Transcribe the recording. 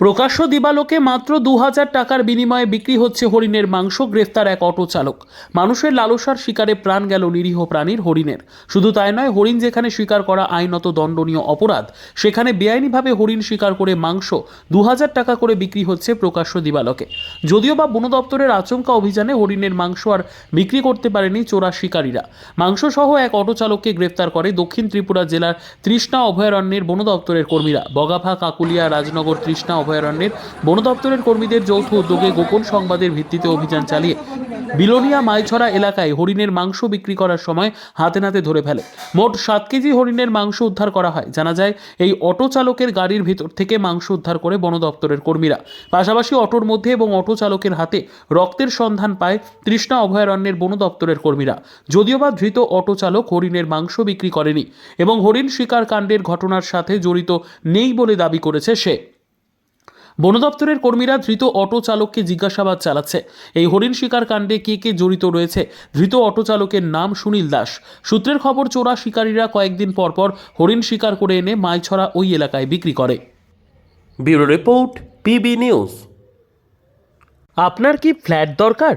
প্রকাশ্য দিবালোকে মাত্র দু হাজার টাকার বিনিময়ে বিক্রি হচ্ছে হরিণের মাংস, গ্রেফতার এক অটো চালক। মানুষের লালসার শিকারে প্রাণ গেল নিরীহ প্রাণীর হরিণের। শুধু তাই নয়, হরিণ যেখানে শিকার করা আইনত দণ্ডনীয় অপরাধ, সেখানে বেআইনিভাবে হরিণ শিকার করে মাংস দু হাজার টাকা করে বিক্রি হচ্ছে প্রকাশ্য দিবালোকে। যদিও বা বন দপ্তরের আচমকা অভিযানে হরিণের মাংস আর বিক্রি করতে পারেনি চোরা শিকারীরা। মাংস সহ এক অটো চালককে গ্রেফতার করে দক্ষিণ ত্রিপুরা জেলার তৃষ্ণা অভয়ারণ্যের বন দপ্তরের কর্মীরা। বগাভা, কাকুলিয়া, রাজনগর, তৃষ্ণা অভয়ারণ্যের বন দপ্তরের কর্মীদের যৌথ উদ্যোগে গোপন সংবাদের ভিত্তিতে অভিযান চালিয়ে বিলোনিয়া মাইছড়া এলাকায় হরিণের মাংস বিক্রি করার সময় হাতে নাতে ধরে ফেলে। মোট সাত কেজি হরিণের মাংস উদ্ধার করা হয়। জানা যায়, এই অটো চালকের গাড়ির ভিতর থেকে মাংস উদ্ধার করে বন দপ্তরের কর্মীরা। পাশাপাশি অটোর মধ্যে এবং অটো চালকের হাতে রক্তের সন্ধান পায় তৃষ্ণা অভয়ারণ্যের বন দপ্তরের কর্মীরা। যদিও বা ধৃত অটো চালক হরিণের মাংস বিক্রি করেনি এবং হরিণ শিকার কাণ্ডের ঘটনার সাথে জড়িত নেই বলে দাবি করেছে সে। বন দপ্তরের কর্মীরা ধৃত অটো চালককে জিজ্ঞাসাবাদ চালাচ্ছে। এই হরিণ শিকার কাণ্ডে কে কে জড়িত রয়েছে? ধৃত অটো চালকের নাম সুনীল দাস। সূত্রের খবর চোরা শিকারীরা কয়েকদিন পরপর পর হরিণ শিকার করে এনে মাইছড়া ওই এলাকায় বিক্রি করে। Bureau report PB news. আপনার কি ফ্ল্যাট দরকার?